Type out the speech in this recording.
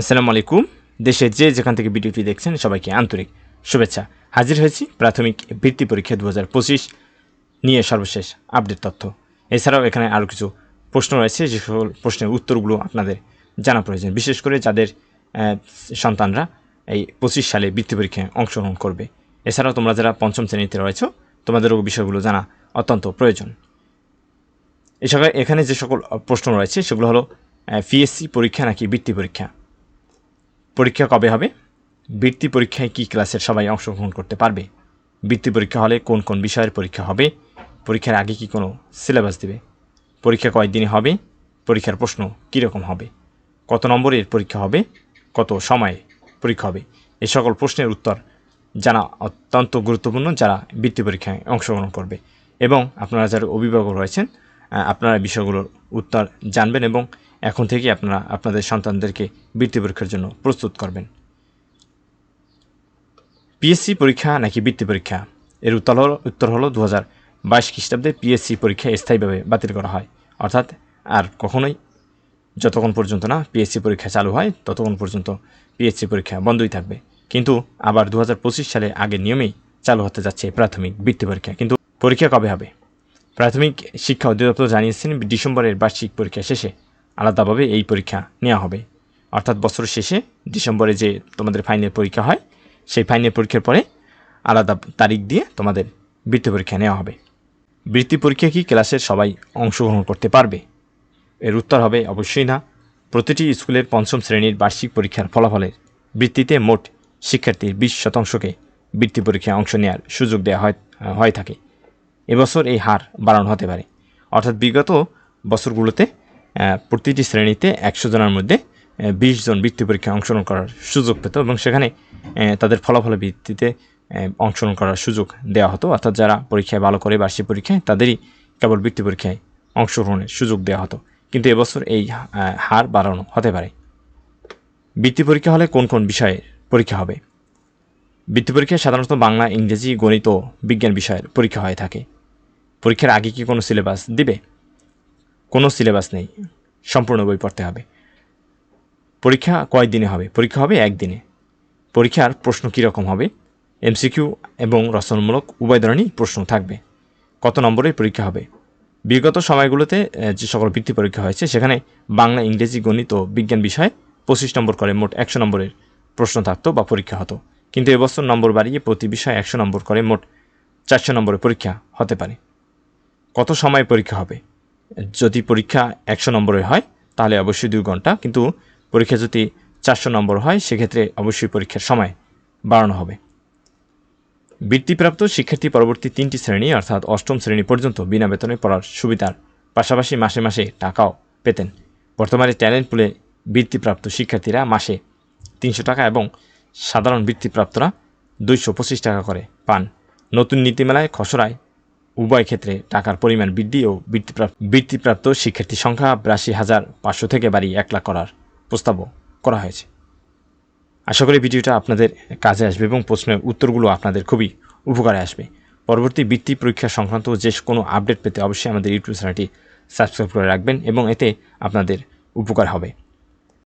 আসসালামু আলাইকুম। দেশের যে যেখান থেকে ভিডিওটি দেখছেন সবাইকে আন্তরিক শুভেচ্ছা। হাজির হয়েছি প্রাথমিক বৃত্তি পরীক্ষা দু পঁচিশ নিয়ে সর্বশেষ আপডেট তথ্য। এছাড়াও এখানে আরও কিছু প্রশ্ন রয়েছে, যে সকল প্রশ্নের উত্তরগুলো আপনাদের জানা প্রয়োজন, বিশেষ করে যাদের সন্তানরা এই পঁচিশ সালে বৃত্তি পরীক্ষায় অংশগ্রহণ করবে। এছাড়াও তোমরা যারা পঞ্চম শ্রেণীতে রয়েছো তোমাদেরও বিষয়গুলো জানা অত্যন্ত প্রয়োজন। এছাড়া এখানে যে সকল প্রশ্ন রয়েছে সেগুলো হলো পিএসসি পরীক্ষা নাকি বৃত্তি পরীক্ষা? পরীক্ষা কবে হবে? বৃত্তি পরীক্ষায় কি ক্লাসের সবাই অংশগ্রহণ করতে পারবে? বৃত্তি পরীক্ষা হলে কোন কোন বিষয়ের পরীক্ষা হবে? পরীক্ষার আগে কি কোনো সিলেবাস দেবে? পরীক্ষা কয়েকদিনে হবে? পরীক্ষার প্রশ্ন কীরকম হবে? কত নম্বরের পরীক্ষা হবে? কত সময়ে পরীক্ষা হবে? এই সকল প্রশ্নের উত্তর জানা অত্যন্ত গুরুত্বপূর্ণ যারা বৃত্তি পরীক্ষায় অংশগ্রহণ করবে। এবং আপনারা যারা অভিভাবক রয়েছেন আপনারা বিষয়গুলোর উত্তর জানবেন এবং এখন থেকে আপনারা আপনাদের সন্তানদেরকে বৃত্তি পরীক্ষার জন্য প্রস্তুত করবেন। পিএসসি পরীক্ষা নাকি বৃত্তি পরীক্ষা? এর উত্তর হলো উত্তর হলো দু হাজার বাইশ খ্রিস্টাব্দে পিএসসি পরীক্ষা স্থায়ীভাবে বাতিল করা হয়। অর্থাৎ আর কখনোই যতক্ষণ পর্যন্ত না পিএসসি পরীক্ষা চালু হয়, ততক্ষণ পর্যন্ত পিএসসি পরীক্ষা বন্ধই থাকবে। কিন্তু আবার দু হাজার পঁচিশ সালে আগের নিয়মেই চালু হতে যাচ্ছে প্রাথমিক বৃত্তি পরীক্ষা। কিন্তু পরীক্ষা কবে হবে? প্রাথমিক শিক্ষা অধিদপ্তর জানিয়েছেন, ডিসেম্বরের বার্ষিক পরীক্ষা শেষে আলাদাভাবে এই পরীক্ষা নেওয়া হবে। অর্থাৎ বছর শেষে ডিসেম্বরে যে তোমাদের ফাইনাল পরীক্ষা হয়, সেই ফাইনাল পরীক্ষার পরে আলাদা তারিখ দিয়ে তোমাদের বৃত্তি পরীক্ষা নেওয়া হবে। বৃত্তি পরীক্ষা কি ক্লাসের সবাই অংশগ্রহণ করতে পারবে? এর উত্তর হবে অবশ্যই না। প্রতিটি স্কুলের পঞ্চম শ্রেণির বার্ষিক পরীক্ষার ফলাফলের ভিত্তিতে মোট শিক্ষার্থীর বিশ শতাংশকে বৃত্তি পরীক্ষায় অংশ নেওয়ার সুযোগ দেওয়া হয়, হয়ে থাকে। এবছর এই হার বাড়ানো হতে পারে। অর্থাৎ বিগত বছরগুলোতে প্রতিটি শ্রেণীতে একশো জনের মধ্যে বিশ জন বৃত্তি পরীক্ষায় অংশগ্রহণ করার সুযোগ পেত এবং সেখানে তাদের ফলাফলের ভিত্তিতে অংশগ্রহণ করার সুযোগ দেওয়া হতো। অর্থাৎ যারা পরীক্ষায় ভালো করে বার্ষিক পরীক্ষায়, তাদেরই কেবল বৃত্তি পরীক্ষায় অংশগ্রহণের সুযোগ দেওয়া হতো। কিন্তু এবছর এই হার বাড়ানো হতে পারে। বৃত্তি পরীক্ষা হলে কোন কোন বিষয়ের পরীক্ষা হবে? বৃত্তি পরীক্ষায় সাধারণত বাংলা, ইংরেজি, গণিত ও বিজ্ঞান বিষয়ের পরীক্ষা হয়ে থাকে। পরীক্ষার আগে কি কোনো সিলেবাস দিবে? কোনো সিলেবাস নেই। সম্পূর্ণ বই পড়তে হবে। পরীক্ষা কয় দিনে হবে? পরীক্ষা হবে একদিনে। পরীক্ষার প্রশ্ন কীরকম হবে? এমসিকিউ এবং রচনামূলক উভয় ধরনেরই প্রশ্ন থাকবে। কত নম্বরের পরীক্ষা হবে? বিগত সময়গুলোতে যে সকল বৃত্তি পরীক্ষা হয়েছে, সেখানে বাংলা, ইংরেজি, গণিত ও বিজ্ঞান বিষয়ে পঁচিশ নম্বর করে মোট একশো নম্বরের প্রশ্ন থাকতো বা পরীক্ষা হতো। কিন্তু এবছর নম্বর বাড়িয়ে প্রতি বিষয়ে একশো নম্বর করে মোট চারশো নম্বরের পরীক্ষা হতে পারে। কত সময় পরীক্ষা হবে? যদি পরীক্ষা একশো নম্বরে হয়, তাহলে অবশ্যই দুই ঘণ্টা। কিন্তু পরীক্ষা যদি চারশো নম্বর হয়, সেক্ষেত্রে অবশ্যই পরীক্ষার সময় বাড়ানো হবে। বৃত্তিপ্রাপ্ত শিক্ষার্থী পরবর্তী তিনটি শ্রেণি, অর্থাৎ অষ্টম শ্রেণি পর্যন্ত বিনা বেতনে পড়ার সুবিধার পাশাপাশি মাসে মাসে টাকাও পেতেন। বর্তমানে ট্যালেন্ট পুলে বৃত্তিপ্রাপ্ত শিক্ষার্থীরা মাসে তিনশো টাকা এবং সাধারণ বৃত্তিপ্রাপ্তরা দুইশো পঁচিশ টাকা করে পান। নতুন নীতিমেলায় খসড়ায় উভয় ক্ষেত্রে টাকার পরিমাণ বৃদ্ধি ও বৃত্তিপ্রাপ্ত বৃত্তিপ্রাপ্ত শিক্ষার্থী সংখ্যা বিরাশি হাজার পাঁচশো থেকে বাড়িয়ে এক লাখ করার প্রস্তাবও করা হয়েছে। আশা করি ভিডিওটা আপনাদের কাজে আসবে এবং প্রশ্নের উত্তরগুলো আপনাদের খুবই উপকারে আসবে। পরবর্তী বৃত্তি পরীক্ষা সংক্রান্ত যে কোনো আপডেট পেতে অবশ্যই আমাদের ইউটিউব চ্যানেলটি সাবস্ক্রাইব করে রাখবেন এবং এতে আপনাদের উপকার হবে।